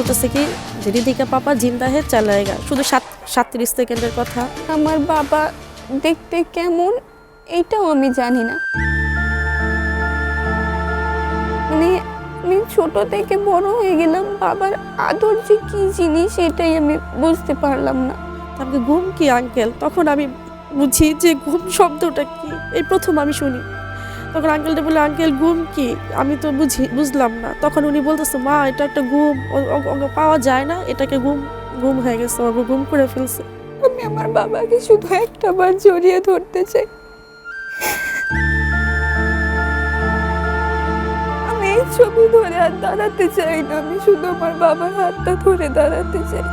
বলতেছে কি যে রিদিকা পাপা জিন্দা হে চালায়েগা শুধু সাত সাতত্রিশ সেকেন্ডের কথা। আমার বাবা দেখতে কেমন এইটাও আমি জানি না। মানে আমি ছোট থেকে বড় হয়ে গেলাম বাবার আদর যে কি জিনিস এটাই আমি বুঝতে পারলাম না। আমাকে ঘুম কি আঙ্কেল? তখন আমি বুঝি যে ঘুম শব্দটা কি এই প্রথম আমি শুনি। তখন আঙ্কেলটা বলে আঙ্কেল ঘুম কি? আমি তো বুঝি, বুঝলাম না। তখন উনি বলতেছে, মা, এটা একটা ঘুম পাওয়া যায় না, এটাকে ঘুম ঘুম হয়ে গেছে, বাবু ঘুম করে ফেলছে। আমি আমার বাবাকে শুধু একটা বার জড়িয়ে ধরতে চাই। আমি এই ছবি ধরে আর দাঁড়াতে চাই না, আমি শুধু আমার বাবার হাতটা ধরে দাঁড়াতে চাই।